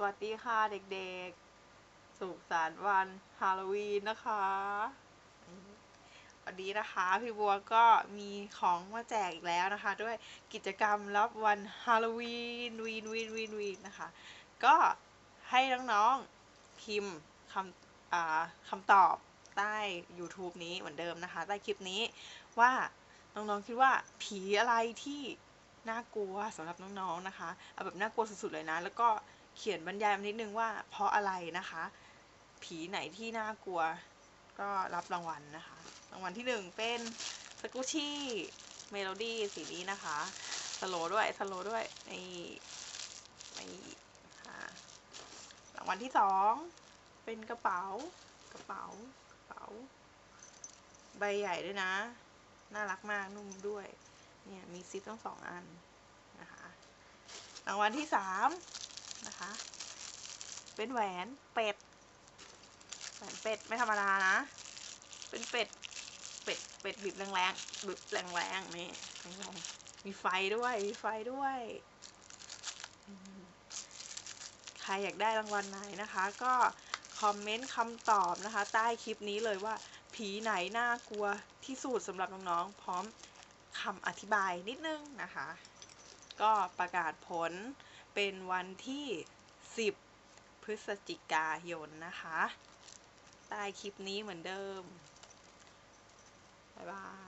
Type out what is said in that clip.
สวัสดีค่ะเด็กๆ สุขสันต์วันฮาโลวีนนะคะ วันนี้นะคะพี่บัวก็มีของมาแจกอีกแล้วนะคะ ด้วยกิจกรรมรับวันฮาโลวีนวีนวีนวีนวีนนะคะ ก็ให้น้องๆพิมพ์คำอ่าคำตอบใต้ YouTube นี้เหมือนเดิมนะคะ ใต้คลิปนี้ว่าน้องๆคิดว่าผีอะไรที่น่ากลัวสำหรับน้องๆนะคะ เอาแบบน่ากลัวสุดๆเลยนะ แล้วก็ เขียนบรรยายมานิดนึงว่าเพราะอะไรนะคะ ผีไหนที่น่ากลัว ก็รับรางวัลนะคะ รางวัลที่หนึ่งเป็นสกูชี่เมโลดี้สีนี้นะคะสโลด้วยสโลด้วยนี่นี่ค่ะรางวัลที่สองเป็นกระเป๋ากระเป๋ากระเป๋า ใบใหญ่ด้วยนะ น่ารักมากนุ่มด้วย เนี่ยมีซิปทั้งสองอันนะคะรางวัลที่สาม นะคะ เป็นแหวนเป็ด แหวนเป็ดไม่ธรรมดานะ เป็นเป็ด เป็ด เป็ดบิดแรงๆบิดแรงๆนี่มีไฟด้วย มีไฟด้วย ใครอยากได้รางวัลไหนนะคะ ก็คอมเมนต์คำตอบนะคะ ใต้คลิปนี้เลยว่า ผีไหนน่ากลัวที่สุดสำหรับน้องๆ พร้อมคำอธิบายนิดนึงนะคะ ก็ประกาศผล เป็นวันที่ 10 พฤศจิกายนนะคะ ใต้คลิปนี้เหมือนเดิม บ๊ายบาย